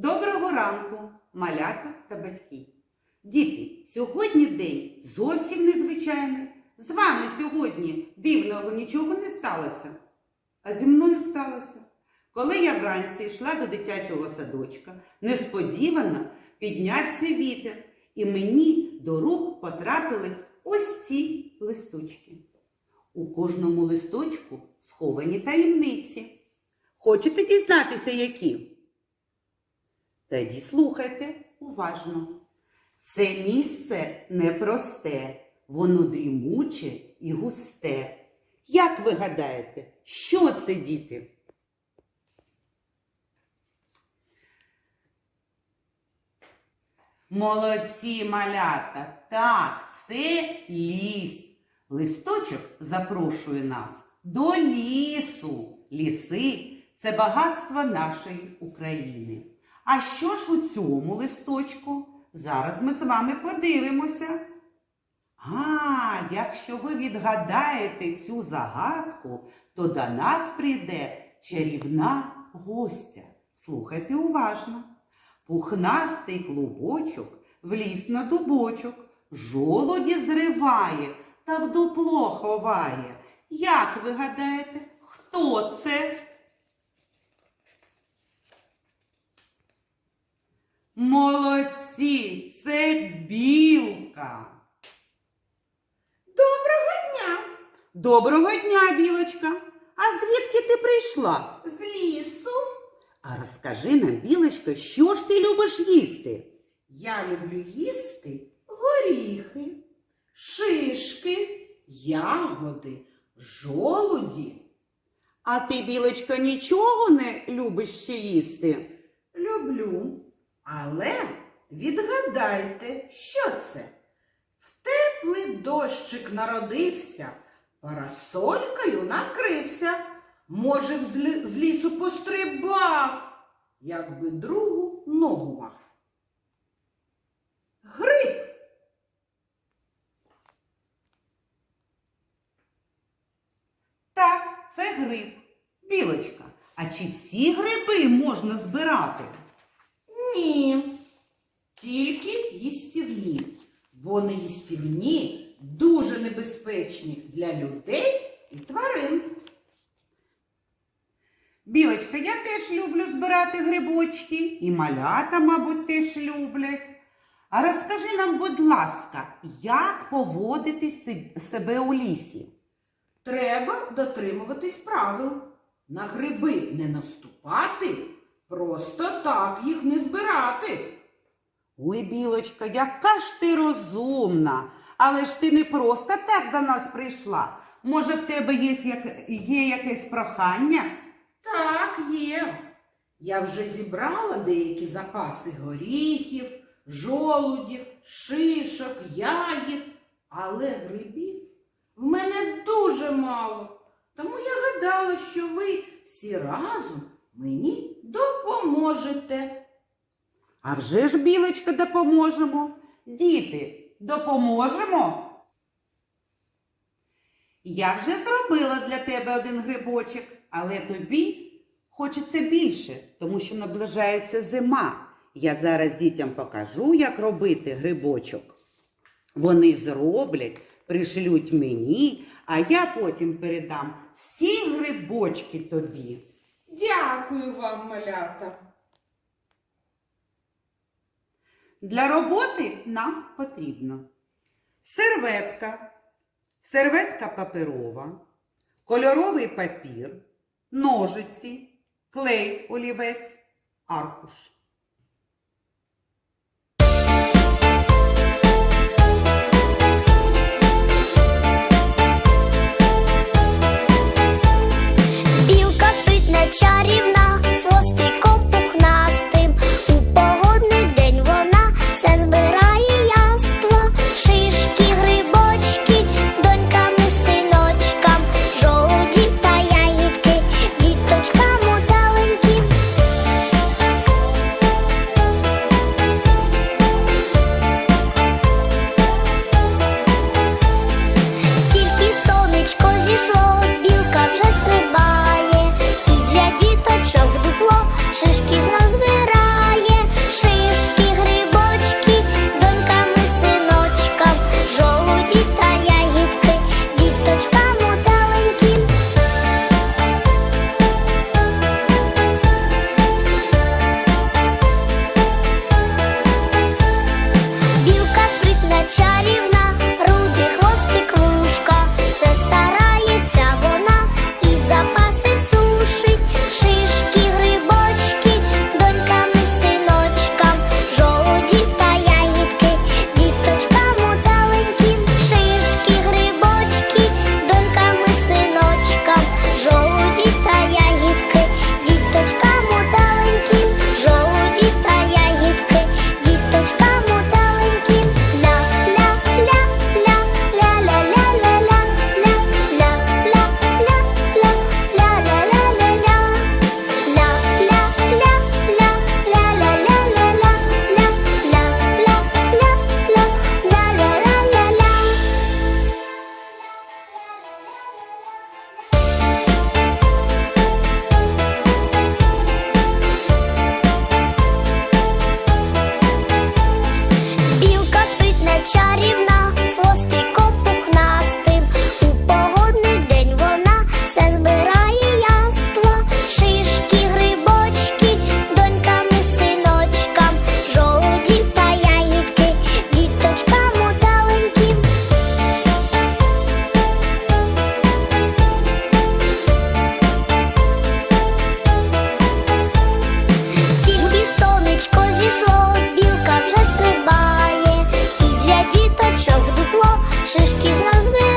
Доброго ранку, малята та батьки. Діти, сьогодні день зовсім незвичайний. З вами сьогодні дивного нічого не сталося. А зі мною сталося. Коли я вранці йшла до дитячого садочка, несподівано піднявся вітер, і мені до рук потрапили ось ці листочки. У кожному листочку сховані таємниці. Хочете дізнатися, які? Тоді слухайте уважно. Це місце непросте, воно дрімуче і густе. Як ви гадаєте, що це діти? Молодці малята, так, це ліс. Листочок запрошує нас до лісу. Ліси це багатство нашої України. А що ж у цьому листочку? Зараз ми з вами подивимося. А, якщо ви відгадаєте цю загадку, то до нас прийде чарівна гостя. Слухайте уважно. Пухнастий клубочок вліз на дубочок, жолоді зриває та в дупло ховає. Як ви гадаєте, хто це? Молодці, це білка. Доброго дня! Доброго дня, білочка. А звідки ти прийшла? З лісу. А розкажи нам, білочка, що ж ти любиш їсти? Я люблю їсти горіхи, шишки, ягоди, жолуді. А ти, білочка, нічого не любиш ще їсти? Але відгадайте, що це? В теплий дощик народився, парасолькою накрився. Може, б з лісу пострибав, якби другу ногу мав. Гриб. Так, це гриб. Білочка, а чи всі гриби можна збирати? Ні, тільки їстівні, бо неїстівні дуже небезпечні для людей і тварин. Білочка, я теж люблю збирати грибочки, і малята, мабуть, теж люблять. А розкажи нам, будь ласка, як поводити себе у лісі? Треба дотримуватись правил. На гриби не наступати, просто так їх не збирати. Ой, білочка, яка ж ти розумна. Але ж ти не просто так до нас прийшла. Може, в тебе є, як... є якесь прохання? Так, є. Я вже зібрала деякі запаси горіхів, жолудів, шишок, ягід, але грибів в мене дуже мало. Тому я гадала, що ви всі разом мені допоможете. А вже ж, білочка, допоможемо. Діти, допоможемо. Я вже зробила для тебе один грибочок, але тобі хочеться більше, тому що наближається зима. Я зараз дітям покажу, як робити грибочок. Вони зроблять, пришлють мені, а я потім передам всі грибочки тобі. Дякую вам, малята. Для роботи нам потрібно серветка, серветка паперова, кольоровий папір, ножиці, клей олівець, аркуш. Кішно збив.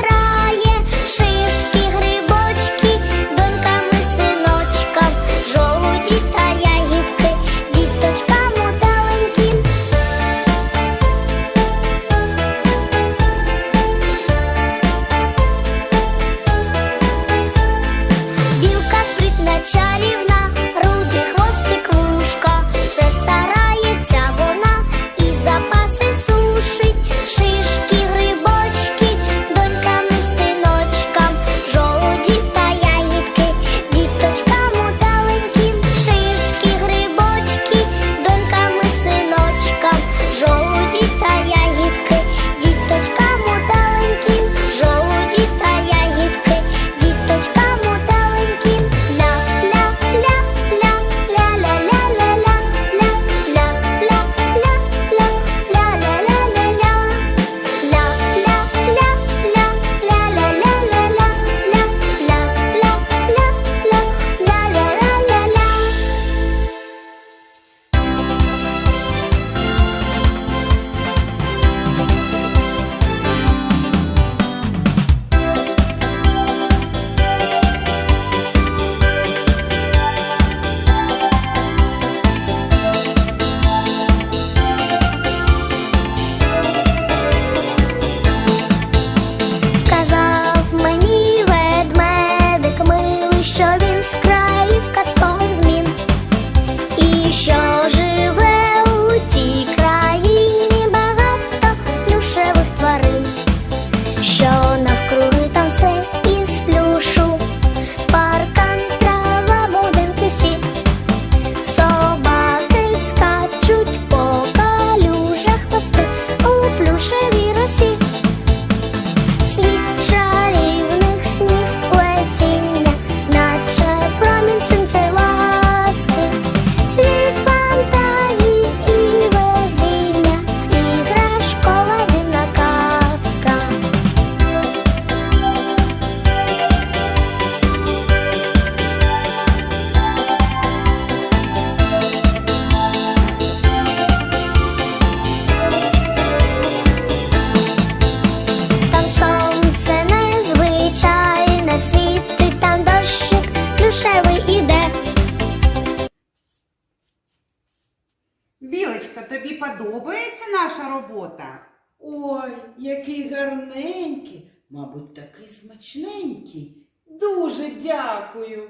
Подобається наша робота? Ой, який гарненький, мабуть, такий смачненький. Дуже дякую.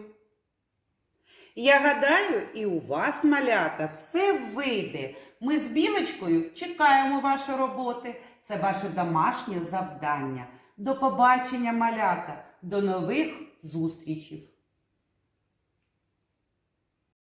Я гадаю, і у вас, малята, все вийде. Ми з білочкою чекаємо вашої роботи. Це ваше домашнє завдання. До побачення, малята, до нових зустрічей.